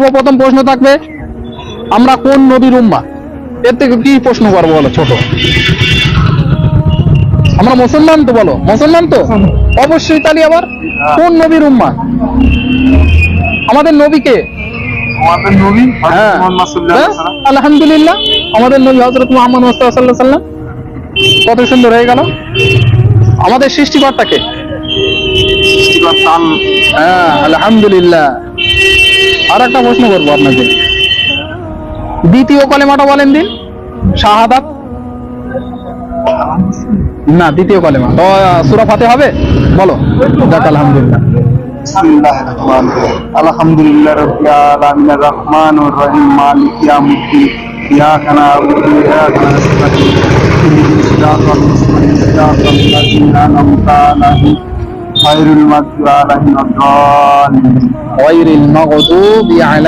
সর্বপ্রথম প্রশ্ন থাকবে আমরা কোন নবীর উম্মা এর থেকে কি প্রশ্ন করব বলো ছোট? আমরা মুসলমান তো বলো মুসলমান তো? অবশ্যই তাহলে আবার কোন নবীর উম্মা আমাদের নবীকে আমাদের নবী হ্যাঁ। ওয়াসাল্লাম। আলহামদুলিল্লাহ আমাদের নবী হজরত মোহাম্মদ সাল্লাম কত সুন্দর হয়ে গেল। আমাদের সৃষ্টিকর্তাকে সৃষ্টিকর্তা। হ্যাঁ আলহামদুলিল্লাহ। আর একটা প্রশ্ন করব আপনাকে। দ্বিতীয় কলেমাটা বলেন দিন। শাহাদাত? না, দ্বিতীয় কলেমা তো সুরা ফাতে হবে? বলো। যাক, আলহামদুলিল্লাহ। আলহামদুলিল্লাহ خير المغضوب عليهم الضالين. غير المغضوب عليهم.